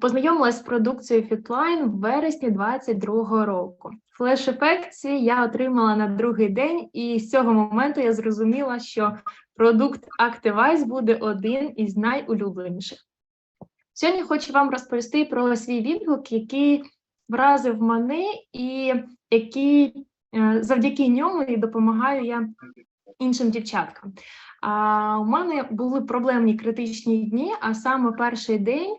Познайомилась з продукцією Fitline в вересні 22-го року. Флеш-ефект цей я отримала на другий день, і з цього моменту я зрозуміла, що продукт Activize буде один із найулюбленіших. Сьогодні хочу вам розповісти про свій відгук, який вразив мене, і який е, завдяки ньому допомагаю я іншим дівчаткам. У мене були проблемні критичні дні, а саме перший день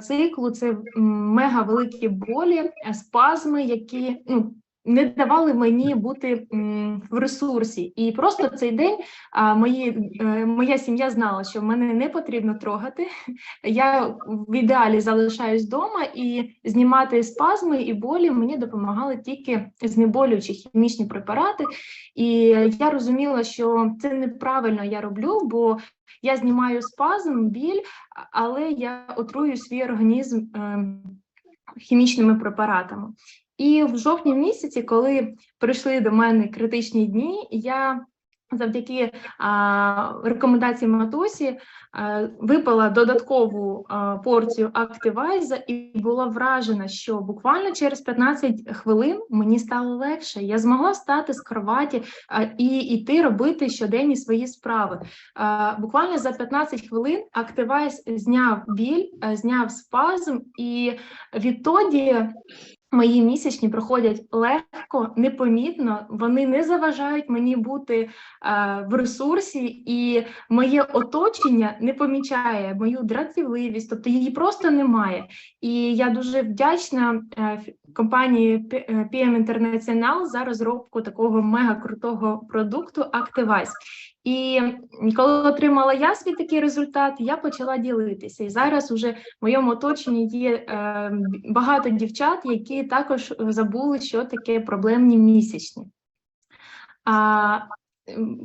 циклу це мега великі болі, е, спазми, які ну, не давали мені бути в ресурсі. І просто цей день мої, е, моя сім'я знала, що мене не потрібно трогати. Я в ідеалі залишаюсь вдома і знімати спазми і болі мені допомагали тільки знеболюючі хімічні препарати. І я розуміла, що це неправильно я роблю, бо я знімаю спазм, біль, але я отрую свій організм ем, хімічними препаратами. І в жовтні місяці, коли прийшли до мене критичні дні, я завдяки а, рекомендації матусі а, випила додаткову а, порцію Активайза і була вражена, що буквально через 15 хвилин мені стало легше. Я змогла встати з кроваті а, і йти робити щоденні свої справи. А, буквально за 15 хвилин Активайз зняв біль, а, зняв спазм, і відтоді Мої місячні проходять легко, непомітно, вони не заважають мені бути е, в ресурсі, і моє оточення не помічає мою дратівливість, тобто її просто немає. І я дуже вдячна е, компанії PM International за розробку такого мега крутого продукту Activize. І коли отримала я свій такий результат, я почала ділитися. І зараз уже в моєму оточенні є е, багато дівчат, які також забули, що таке проблемні місячні. А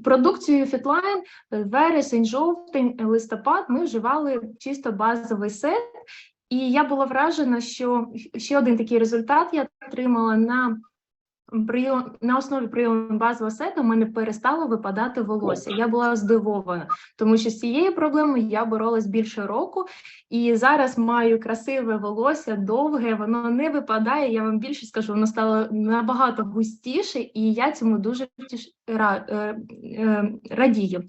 Продукцію Fitline вересень, жовтень, листопад ми вживали чисто базовий сет, і я була вражена, що ще один такий результат я отримала на прийом на основі прийому базового сету мене перестало випадати волосся. Я була здивована, тому що з цією проблемою я боролась більше року, і зараз маю красиве волосся, довге, воно не випадає. Я вам більше скажу, воно стало набагато густіше, і я цьому дуже е, е, радію.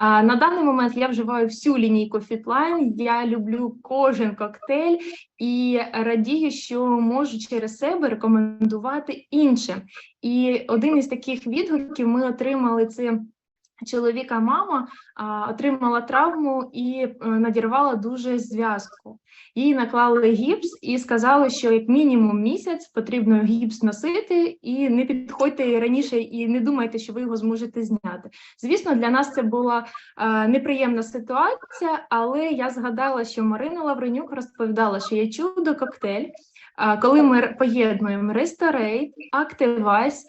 На даний момент я вживаю всю лінійку Fitline, Я люблю кожен коктейль і радію, що можу через себе рекомендувати іншим. І один із таких відгуків ми отримали це чоловіка мама а, отримала травму і а, е, надірвала дуже зв'язку. Їй наклали гіпс і сказали, що як мінімум місяць потрібно гіпс носити, і не підходьте раніше і не думайте, що ви його зможете зняти. Звісно, для нас це була а, неприємна ситуація, але я згадала, що Марина Лавренюк розповідала, що є чудо коктейль. Коли ми поєднуємо Ресторейт, Активайс,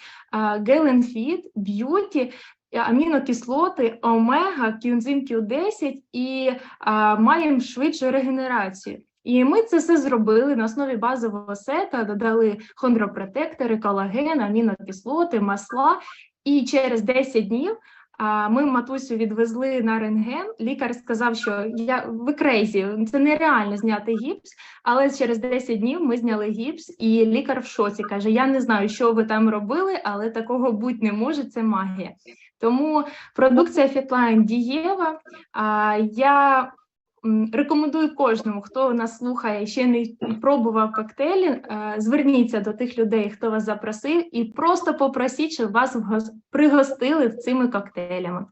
Геленфіт, Б'юті, амінокислоти, омега, кінзим Q10 і а, маємо швидшу регенерацію. І ми це все зробили на основі базового сета, додали хондропротектори, колаген, амінокислоти, масла. І через 10 днів а, ми матусю відвезли на рентген. Лікар сказав, що я ви крейзі, це нереально зняти гіпс. Але через 10 днів ми зняли гіпс, і лікар в шоці каже: Я не знаю, що ви там робили, але такого бути не може. Це магія. Тому продукція Фітлайн дієва. Я рекомендую кожному, хто нас слухає, ще не пробував коктейлі. Е, зверніться до тих людей, хто вас запросив, і просто попросіть, щоб вас пригостили цими коктейлями.